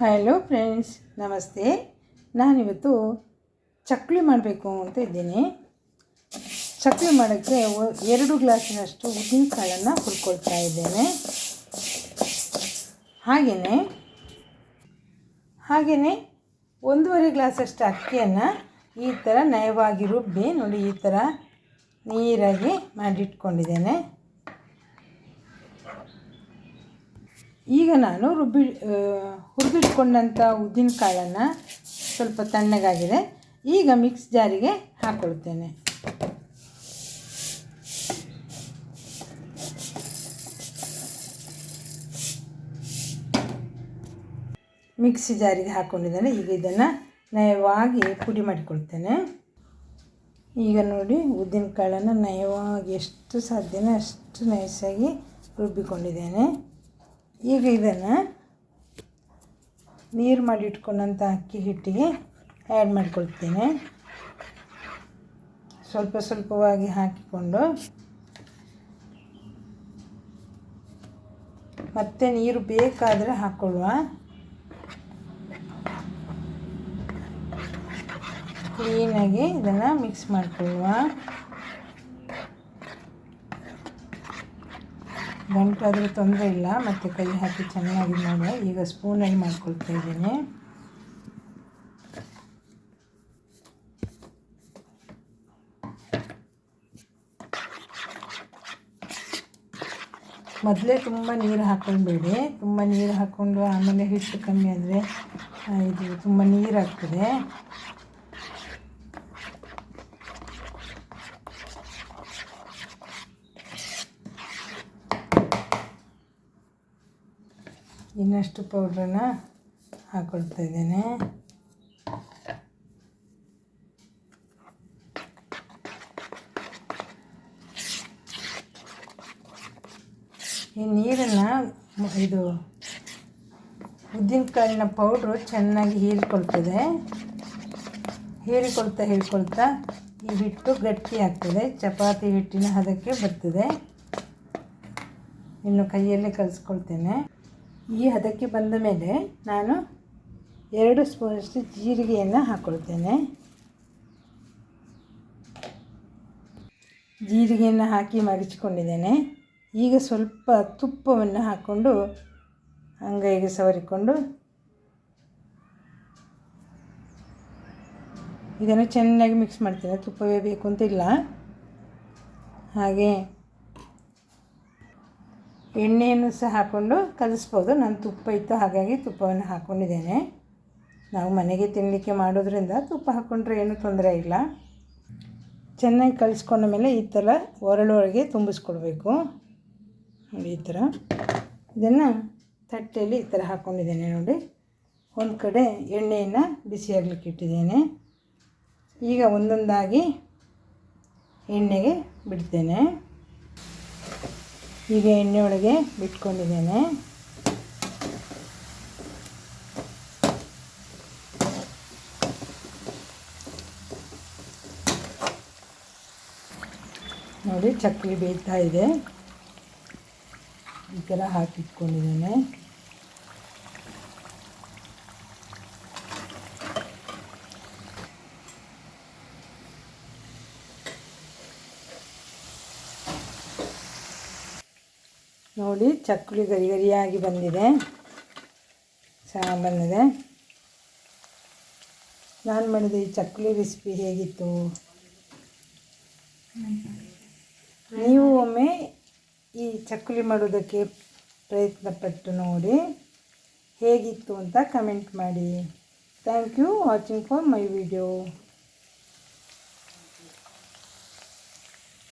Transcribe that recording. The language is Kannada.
ಹಲೋ ಫ್ರೆಂಡ್ಸ್ ನಮಸ್ತೆ. ನಾನಿವತ್ತು ಚಕ್ಲಿ ಮಾಡಬೇಕು ಅಂತ ಇದ್ದೀನಿ. ಚಕ್ಲಿ ಮಾಡೋಕ್ಕೆ ಎರಡು ಗ್ಲಾಸಿನಷ್ಟು ಉದ್ದಿನಕಾಳನ್ನು ಹುರ್ಕೊಳ್ತಾ ಇದ್ದೇನೆ. ಹಾಗೆಯೇ ಹಾಗೆಯೇ ಒಂದೂವರೆ ಗ್ಲಾಸಷ್ಟು ಅಕ್ಕಿಯನ್ನು ಈ ಥರ ನಯವಾಗಿ ರುಬ್ಬಿ ನೋಡಿ ಈ ಥರ ನೀರಾಗಿ ಮಾಡಿಟ್ಕೊಂಡಿದ್ದೇನೆ. ಈಗ ನಾನು ರುಬ್ಬಿ ಹುರಿದಿಟ್ಕೊಂಡಂಥ ಉದ್ದಿನಕಾಳನ್ನು ಸ್ವಲ್ಪ ತಣ್ಣಗಾಗಿದೆ. ಈಗ ಮಿಕ್ಸ್ ಜಾರಿಗೆ ಹಾಕ್ಕೊಳ್ತೇನೆ ಮಿಕ್ಸಿ ಜಾರಿಗೆ ಹಾಕ್ಕೊಂಡಿದ್ದೇನೆ ಈಗ ಇದನ್ನು ನಯವಾಗಿ ಪುಡಿ ಮಾಡಿಕೊಳ್ತೇನೆ. ಈಗ ನೋಡಿ ಉದ್ದಿನಕಾಳನ್ನು ನಯವಾಗಿ ಎಷ್ಟು ಸಾಧ್ಯನೋ ಅಷ್ಟು ನೈಸಾಗಿ ರುಬ್ಬಿಕೊಂಡಿದ್ದೇನೆ. ಈಗ ಇದನ್ನು ನೀರು ಮಾಡಿ ಇಟ್ಕೊಂಡಂಥ ಅಕ್ಕಿ ಹಿಟ್ಟಿಗೆ ಆ್ಯಡ್ ಮಾಡ್ಕೊಳ್ತೇನೆ. ಸ್ವಲ್ಪ ಸ್ವಲ್ಪವಾಗಿ ಹಾಕಿಕೊಂಡು ಮತ್ತೆ ನೀರು ಬೇಕಾದರೆ ಹಾಕ್ಕೊಳ್ಳುವ ಕ್ಲೀನಾಗಿ ಇದನ್ನು ಮಿಕ್ಸ್ ಮಾಡಿಕೊಳ್ಳುವ. ಗಂಟಾದರೂ ತೊಂದರೆ ಇಲ್ಲ, ಮತ್ತು ಕೈ ಹಾಕಿ ಚೆನ್ನಾಗಿ ಮಾಡುವ ಈಗ ಸ್ಪೂನಲ್ಲಿ ಮಾಡ್ಕೊಳ್ತಾ ಇದ್ದೀನಿ. ಮೊದಲೇ ತುಂಬ ನೀರು ಹಾಕ್ಕೊಳ್ಬೇಡಿ ತುಂಬ ನೀರು ಹಾಕ್ಕೊಂಡು ಆಮೇಲೆ ಹಿಟ್ಟು ಕಮ್ಮಿ ಆದರೆ ಇದು ತುಂಬ ನೀರಾಗ್ತದೆ. ಇನ್ನಷ್ಟು ಪೌಡ್ರನ್ನ ಹಾಕ್ಕೊಳ್ತಾ ಇದ್ದೇನೆ. ಈ ನೀರನ್ನು ಇದು ಉದ್ದಿನಕಾಳಿನ ಪೌಡ್ರು ಚೆನ್ನಾಗಿ ಹೀರಿಕೊಳ್ತದೆ. ಹೀರಿಕೊಳ್ತಾ ಹೀರಿಕೊಳ್ತಾ ಈ ಹಿಟ್ಟು ಗಟ್ಟಿ ಆಗ್ತದೆ. ಚಪಾತಿ ಹಿಟ್ಟಿನ ಹದಕ್ಕೆ ಬರ್ತದೆ. ಇನ್ನು ಕೈಯಲ್ಲೇ ಕಲಿಸ್ಕೊಳ್ತೇನೆ. ಈ ಹದಕ್ಕೆ ಬಂದ ಮೇಲೆ ನಾನು ಎರಡು ಸ್ಪೂನಷ್ಟು ಜೀರಿಗೆಯನ್ನು ಹಾಕ್ಕೊಳ್ತೇನೆ. ಜೀರಿಗೆಯನ್ನು ಹಾಕಿ ಮರಿಚಿಕೊಂಡಿದ್ದೇನೆ. ಈಗ ಸ್ವಲ್ಪ ತುಪ್ಪವನ್ನು ಹಾಕ್ಕೊಂಡು ಅಂಗೈಗೆ ಸವರಿಕೊಂಡು ಇದನ್ನು ಚೆನ್ನಾಗಿ ಮಿಕ್ಸ್ ಮಾಡ್ತೇನೆ. ತುಪ್ಪವೇ ಬೇಕು ಅಂತಿಲ್ಲ ಹಾಗೆ ಎಣ್ಣೆಯನ್ನು ಸಹ ಹಾಕ್ಕೊಂಡು ಕಲಿಸ್ಬೋದು. ನಾನು ತುಪ್ಪ ಇತ್ತು, ಹಾಗಾಗಿ ತುಪ್ಪವನ್ನು ಹಾಕ್ಕೊಂಡಿದ್ದೇನೆ ನಾವು ಮನೆಗೆ ತಿನ್ನಲಿಕ್ಕೆ ಮಾಡೋದ್ರಿಂದ ತುಪ್ಪ ಹಾಕ್ಕೊಂಡ್ರೆ ಏನೂ ತೊಂದರೆ ಇಲ್ಲ. ಚೆನ್ನಾಗಿ ಕಲಿಸ್ಕೊಂಡ ಮೇಲೆ ಈ ಥರ ಒರಳೊಳಗೆ ತುಂಬಿಸ್ಕೊಡ್ಬೇಕು. ನೋಡಿ ಈ ಥರ. ಇದನ್ನು ತಟ್ಟೆಯಲ್ಲಿ ಈ ಥರ ಹಾಕ್ಕೊಂಡಿದ್ದೇನೆ ನೋಡಿ. ಒಂದು ಕಡೆ ಎಣ್ಣೆಯನ್ನು ಬಿಸಿಯಾಗಲಿಕ್ಕೆ ಇಟ್ಟಿದ್ದೇನೆ. ಈಗ ಒಂದೊಂದಾಗಿ ಎಣ್ಣೆಗೆ ಬಿಡ್ತೇನೆ. ಈಗ ಎಣ್ಣೆ ಒಳಗೆ ಬಿಟ್ಕೊಂಡಿದ್ದೇನೆ. ನೋಡಿ ಚಕ್ಕಲಿ ಬೇಯ್ತಾ ಇದೆ. ಈ ಥರ ಹಾಕಿಟ್ಕೊಂಡಿದ್ದೇನೆ. ನೋಡಿ ಚಕ್ಕುಲಿ ಗರಿ ಗರಿಯಾಗಿ ಬಂದಿದೆ. ಚೆನ್ನಾಗಿ ಬಂದಿದೆ ನಾನು ಮಾಡಿದ ಈ ಚಕ್ಕುಲಿ ರೆಸಿಪಿ ಹೇಗಿತ್ತು? ನೀವು ಒಮ್ಮೆ ಈ ಚಕ್ಕುಲಿ ಮಾಡೋದಕ್ಕೆ ಪ್ರಯತ್ನಪಟ್ಟು ನೋಡಿ ಹೇಗಿತ್ತು ಅಂತ ಕಮೆಂಟ್ ಮಾಡಿ. Thank you watching for my video